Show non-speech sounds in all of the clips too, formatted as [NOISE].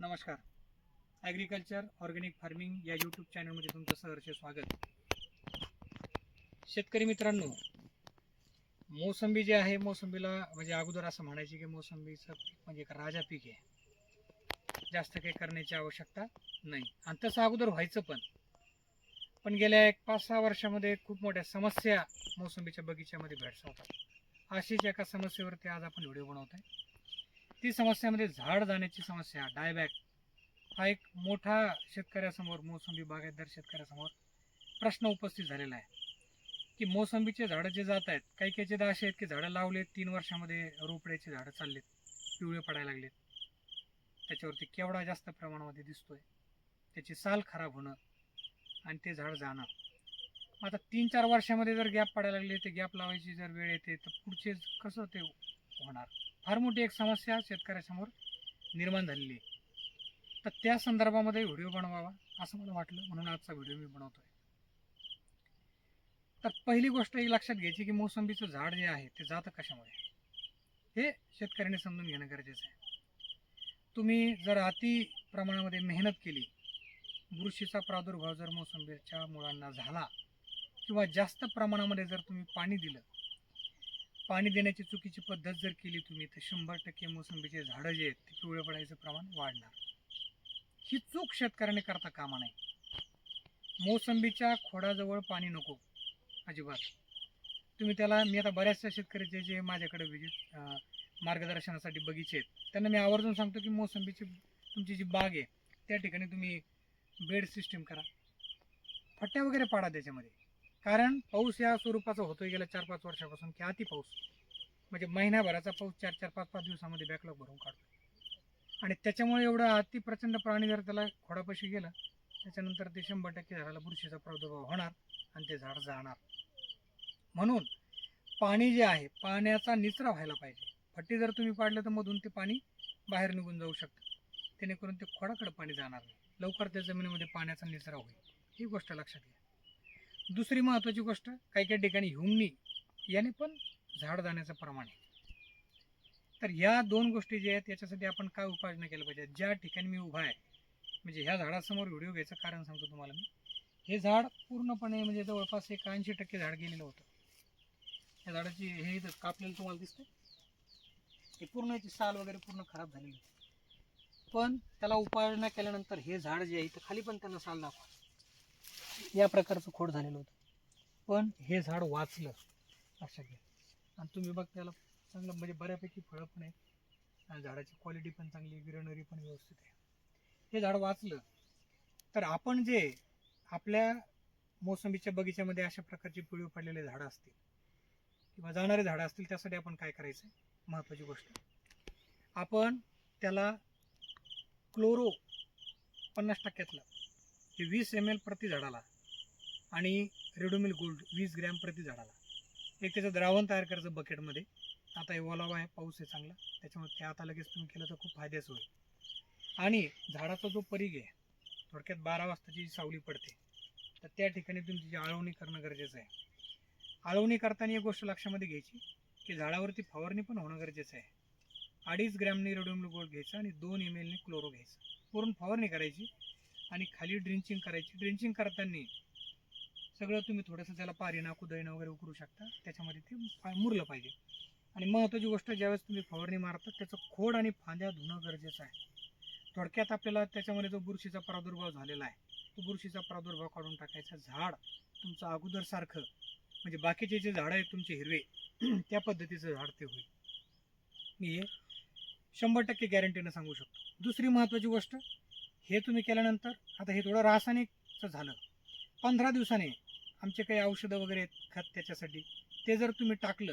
नमस्कार. Agriculture organic farming या YouTube चॅनलमध्ये तुमचं सहर्ष स्वागत. शेतकरी मित्रांनो मोसंबी जे आहे मोसंबीला म्हणजे अगोदर असं म्हणायचे की मोसंबीचं पीक म्हणजे एक राजा पीक आहे. जास्त काही करण्याची आवश्यकता नाही. आणि तसं अगोदर व्हायचं पण. पण गेल्या एक पाच सहा वर्षामध्ये खूप मोठ्या समस्या मोसंबीच्या बगीच्यामध्ये भेडसावतात. अशीच एका समस्येवरती आज आपण व्हिडिओ बनवत आहे ती समस्यामध्ये झाड जाण्याची समस्या डायबॅक हा एक मोठा शेतकऱ्यासमोर मोसंबी बागायतदार शेतकऱ्यासमोर प्रश्न उपस्थित झालेला आहे. की मोसंबीचे झाडं जे जात आहेत काही काही जे असे आहेत की झाडं लावलेत तीन वर्षामध्ये रोपड्याची झाडं चाललेत पिवळे पडायला लागलेत. त्याच्यावरती केवढा जास्त प्रमाणामध्ये दिसतोय त्याची साल खराब होणं आणि ते झाड जाणं. मग आता तीन चार वर्षामध्ये जर गॅप पडायला लागले ते गॅप लावायची जर वेळ येते तर पुढचे कसं ते होणार? फार मोठी एक समस्या शेतकऱ्यासमोर निर्माण झालेली आहे. तर त्या संदर्भामध्ये व्हिडिओ बनवावा असं मला वाटलं. म्हणून आजचा व्हिडिओ मी बनवतोय. तर पहिली गोष्ट ही लक्षात घ्यायची की मोसंबीचं झाड जे आहे ते जातं कशामुळे हे शेतकऱ्याने समजून घेणं गरजेचं आहे. तुम्ही जर अति प्रमाणामध्ये मेहनत केली बुरशीचा प्रादुर्भाव जर मोसंबीच्या मुळांना झाला किंवा जास्त प्रमाणामध्ये जर तुम्ही पाणी दिलं पाणी देण्याची चुकीची पद्धत जर केली तुम्ही तर शंभर टक्के मोसंबीचे झाडं जे आहेत ते पिवळे पडायचं प्रमाण वाढणार. ही चूक शेतकऱ्याने करता कामा नाही मोसंबीच्या खोडाजवळ पाणी नको अजिबात. तुम्ही त्याला मी आता बऱ्याचशा शेतकऱ्याचे जे माझ्याकडे विजिट मार्गदर्शनासाठी बगीचे आहेत त्यांना मी आवर्जून सांगतो की मोसंबीची तुमची जी बाग आहे त्या ठिकाणी तुम्ही बेड सिस्टीम करा. फट्ट्या वगैरे पाडा त्याच्यामध्ये. कारण पाऊस या स्वरूपाचा होतोय गेल्या चार पाच वर्षापासून की अति पाऊस. म्हणजे महिन्याभराचा पाऊस चार चार पाच पाच दिवसामध्ये बॅकलॉग भरून काढतो आणि त्याच्यामुळे एवढं अति प्रचंड प्राणी जर त्याला खोडापाशी गेलं त्याच्यानंतर ते शंभर टक्के झाडाला बुरशीचा प्रादुर्भाव होणार आणि ते झाड जाणार. म्हणून पाणी जे आहे पाण्याचा निचरा व्हायला पाहिजे. फट्टी जर तुम्ही पाडलं तर मधून ते पाणी बाहेर निघून जाऊ शकतं. जेणेकरून ते खोडाकडे पाणी जाणार नाही. लवकर त्या जमिनीमध्ये पाण्याचा निचरा होईल. ही गोष्ट लक्षात घ्या. दुसरी महत्त्वाची गोष्ट काही काही ठिकाणी ह्युमनी याने पण झाड जाण्याचं प्रमाण आहे. तर ह्या दोन गोष्टी ज्या आहेत याच्यासाठी आपण काय उपाययोजना केल्या पाहिजे ज्या ठिकाणी मी उभा आहे म्हणजे ह्या झाडासमोर व्हिडिओ घ्यायचं कारण सांगतो तुम्हाला मी. हे झाड पूर्णपणे म्हणजे जवळपास एक ऐंशी टक्के झाड गेलेलं होतं. या झाडाची हे इथं कापलेलं तुम्हाला दिसतं हे पूर्ण याची साल वगैरे पूर्ण खराब झालेली होती. पण त्याला उपाययोजना केल्यानंतर हे झाड जे आहे इथं खाली पण त्यांना साल दाखवा. या प्रकारचं खोड झालेलं होतं. पण हे झाड वाचलं लक्षात घ्या. आणि तुम्ही बघ त्याला चांगलं म्हणजे बऱ्यापैकी फळं पण आहेत आणि झाडाची क्वालिटी पण चांगली ग्रेनरी पण व्यवस्थित आहे. हे झाड वाचलं. तर आपण जे आपल्या मोसंबीच्या बगीच्यामध्ये अशा प्रकारची पिळी पडलेले झाडं असतील किंवा जाणारे झाडं असतील त्यासाठी आपण काय करायचं महत्त्वाची गोष्ट. आपण त्याला क्लोरो पन्नास टक्क्यातलं हे वीस एम एल प्रति झाडाला आणि रेडोमिल गोल्ड वीस ग्रॅम प्रति झाडाला. एक त्याचं द्रावण तयार करायचं बकेटमध्ये आता हे ओलावा आहे पाऊस आहे चांगला. त्याच्यामुळे ते आता लगेच तुम्ही केलं तर खूप फायद्याचं होईल. आणि झाडाचा जो परीघ आहे थोडक्यात बारा वाजताची जी सावली पडते. तर त्या ठिकाणी तुम्ही तिची आळवणी करणं गरजेचं आहे. आळवणी करताना एक गोष्ट लक्षामध्ये घ्यायची की झाडावरती फवारणी पण होणं गरजेचं आहे. अडीच ग्रॅमने रेडोमिल गोल्ड घ्यायचं आणि दोन एम एलने क्लोरो घ्यायचं. पूर्ण फवारणी करायची आणि खाली ड्रिंचिंग करायची. ड्रिंचिंग करताना सगळं तुम्ही थोडंसं त्याला पारिणा कुदळीनं वगैरे उकरू शकता. त्याच्यामध्ये ते मुरलं पाहिजे. आणि महत्त्वाची गोष्ट ज्यावेळेस तुम्ही फवारणी मारता त्याचं खोड आणि फांद्या धुणं गरजेचं आहे. थोडक्यात आपल्याला त्याच्यामध्ये जो बुरशीचा प्रादुर्भाव झालेला आहे तो बुरशीचा प्रादुर्भाव काढून टाकायचा. झाड तुमचं अगोदरसारखं म्हणजे बाकीचे जे झाडं आहेत तुमचे हिरवे [CLEARS THROAT] त्या पद्धतीचं झाड ते होईल. मी हे शंभर टक्के गॅरंटीनं सांगू शकतो. दुसरी महत्त्वाची गोष्ट हे तुम्ही केल्यानंतर आता हे थोडं रासायनिकचं झालं. पंधरा दिवसाने आमचे काही औषधं वगैरे आहेत खत त्याच्यासाठी ते जर तुम्ही टाकलं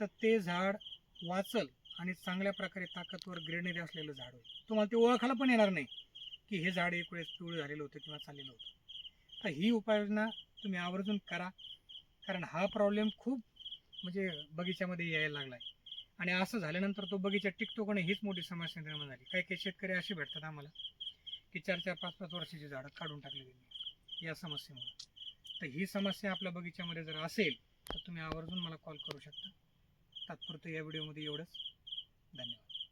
तर ते झाड वाचल आणि चांगल्या प्रकारे ताकदवर ग्रेनरी असलेलं झाड होईल. तुम्हाला ते ओळखायला पण येणार नाही की हे झाड एक वेळेस पिवळं झालेलं होतं किंवा चाललेलं होतं. तर ही उपाययोजना तुम्ही आवर्जून करा कारण हा प्रॉब्लेम खूप म्हणजे बगीच्यामध्ये यायला लागला आहे आणि असं झाल्यानंतर तो बगीचा टिकतो का नाही हीच मोठी समस्या निर्माण झाली. काही काही शेतकरी असे भेटतात आम्हाला की चार चार पाच पाच वर्षाची झाडं काढून टाकली गेली या समस्येमुळे. तर ही समस्या आपल्या बगीच्यामध्ये जर असेल तर तुम्ही आवर्जून मला कॉल करू शकता. तात्पुरतं या व्हिडिओमध्ये एवढंच. धन्यवाद.